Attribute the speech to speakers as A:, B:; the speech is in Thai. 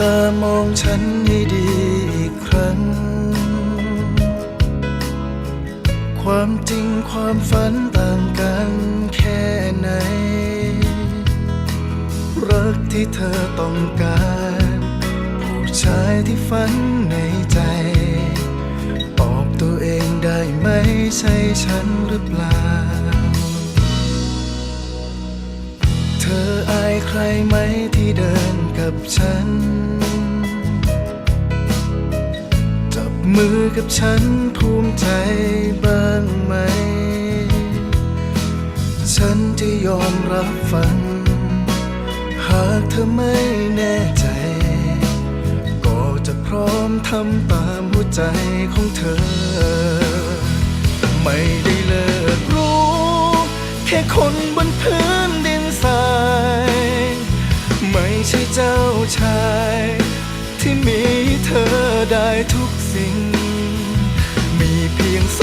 A: ตามองฉันให้ดีอีกครั้ง ความจริงความฝันต่างกันแค่ไหน รักที่เธอต้องการ ผู้ชายที่ฝันในใจ ตอบตัวเองได้ไหมใช่ฉันหรือเปล่า เธออายใครไหมที่เดินกับฉัน มือกับฉันภูมิใจบ้างไหม ฉันจะยอมรับฟัง หากเธอไม่แน่ใจ ก็จะพร้อมทำตามหัวใจของเธอไม่ได้เลิกรู้ แค่คนบนพื้นดินทราย ไม่ใช่เจ้าชาย ที่มีเธอได้ทุกสิ่ง มีเพียงส